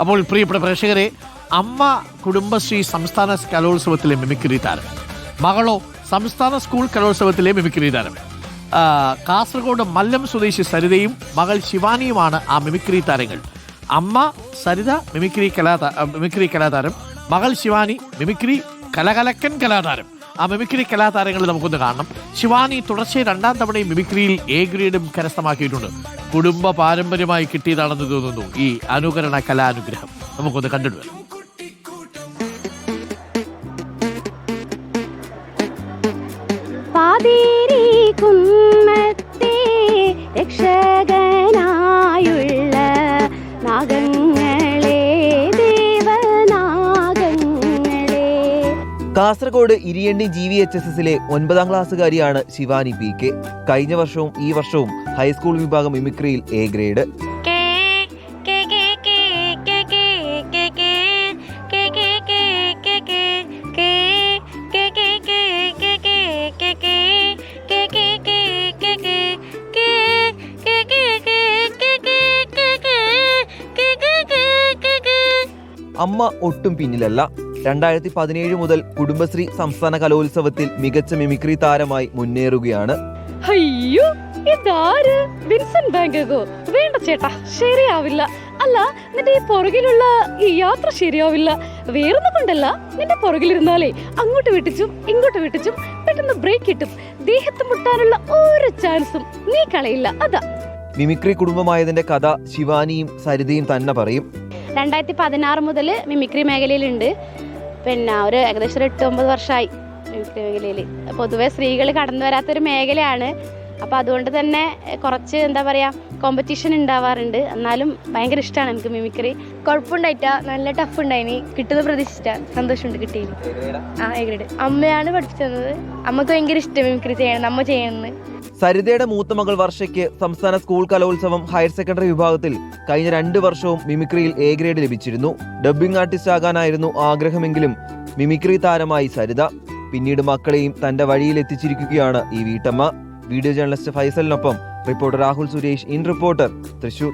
അപ്പോൾ പ്രിയപ്പെട്ട പ്രേക്ഷകരെ അമ്മ കുടുംബശ്രീ സംസ്ഥാന കലോത്സവത്തിലെ മിമിക്രി താരം മകളോ സംസ്ഥാന സ്കൂൾ കലോത്സവത്തിലെ മിമിക്രി താരം കാസർഗോഡ് മല്ലം സ്വദേശി സരിതയും മകൾ ശിവാനിയുമാണ് ആ മിമിക്രി താരങ്ങൾ. അമ്മ സരിത മിമിക്രി കലാ മിമിക്രി കലാതാരം മകൾ ശിവാനി മിമിക്രി കലകലക്കൻ കലാതാരം. ആ മിമിക്രി കലാതാരങ്ങളെ നമുക്കൊന്ന് കാണണം. ശിവാനി തുടർച്ചയായി രണ്ടാം തവണയും മിമിക്രിയിൽ എ ഗ്രേഡും കരസ്ഥമാക്കിയിട്ടുണ്ട്. കുടുംബ പാരമ്പര്യമായി കിട്ടിയതാണെന്ന് തോന്നുന്നു ഈ അനുകരണ കലാനുഗ്രഹം. നമുക്കൊന്ന് കണ്ടിട്ട് വരാം. Kasaragod Iriyanni G V H S എസിലെ ഒൻപതാം ക്ലാസ്സുകാരിയാണ് ശിവാനി പി കെ കഴിഞ്ഞ വർഷവും ഈ വർഷവും ഹൈസ്കൂൾ വിഭാഗം മിമിക്രിയിൽ എ ഗ്രേഡ് അമ്മ ഒട്ടും പിന്നിലല്ല രണ്ടായിരത്തി പതിനേഴ് മുതൽ കുടുംബശ്രീ സംസ്ഥാന കലോത്സവത്തിൽ മികച്ച മിമിക്രി താരമായി മുന്നേറുകയാണ്. അയ്യോ ഇതാര്? വിൻസെന്റ് ബാങ്കോ വേണ്ട ചേട്ടാ ശരിയാവില്ല. അല്ല നിന്റെ ഈ പുറകിലുള്ള ഈ യാത്ര ശരിയാവില്ല. വേറൊന്നും കൊണ്ടല്ല നിന്റെ പുറകിലിരുന്നാലേ അങ്ങോട്ട് വെട്ടിച്ചും ഇങ്ങോട്ട് വെട്ടിച്ചും പെട്ടെന്ന് ബ്രേക്ക് കിട്ടും. ദേഹത്ത് മുട്ടാനുള്ള ഒരു ചാൻസും നീ കളയില്ല. അതാ. മിമിക്രി കുടുംബമായതിന്റെ കഥ ശിവാനിയും സരിതയും തന്നെ പറയും. രണ്ടായിരത്തി പതിനാറ് മുതൽ മിമിക്രി മേഖലയിലുണ്ട്. പിന്നെ ഒരു ഏകദേശം ഒരു എട്ട് ഒമ്പത് വർഷമായി മിമിക്രി മേഖലയിൽ പൊതുവേ സ്ത്രീകൾ കടന്നു വരാത്തൊരു മേഖലയാണ്. അപ്പോൾ അതുകൊണ്ട് തന്നെ കുറച്ച് എന്താ പറയുക കോമ്പറ്റീഷൻ ഉണ്ടാവാറുണ്ട്. എന്നാലും ഭയങ്കര ഇഷ്ടമാണ് എനിക്ക് മിമിക്രി കുഴപ്പമുണ്ടായിട്ടാ നല്ല ടഫ് ഉണ്ടായിനി. കിട്ടുന്ന പ്രതീക്ഷിച്ച സന്തോഷമുണ്ട് കിട്ടിയിന് ആ? ഏഗ്രേഡ് അമ്മയാണ് പഠിപ്പിച്ചു തന്നത് അമ്മയ്ക്ക് ഭയങ്കര ഇഷ്ടം മിമിക്രി ചെയ്യണം നമ്മ ചെയ്യണമെന്ന് സരിതയുടെ മൂത്ത മകൾ വർഷയ്ക്ക് സംസ്ഥാന സ്കൂൾ കലോത്സവം ഹയർ സെക്കൻഡറി വിഭാഗത്തിൽ കഴിഞ്ഞ രണ്ട് വർഷവും മിമിക്രിയിൽ എ ഗ്രേഡ് ലഭിച്ചിരുന്നു. ഡബ്ബിംഗ് ആർട്ടിസ്റ്റ് ആകാനായിരുന്നു ആഗ്രഹമെങ്കിലും മിമിക്രി താരമായി സരിത. പിന്നീട് മക്കളെയും തന്റെ വഴിയിൽ എത്തിച്ചിരിക്കുകയാണ് ഈ വീട്ടമ്മ. Video journalist ഫൈസലിനൊപ്പം reporter Rahul Suresh in reporter Thrissur.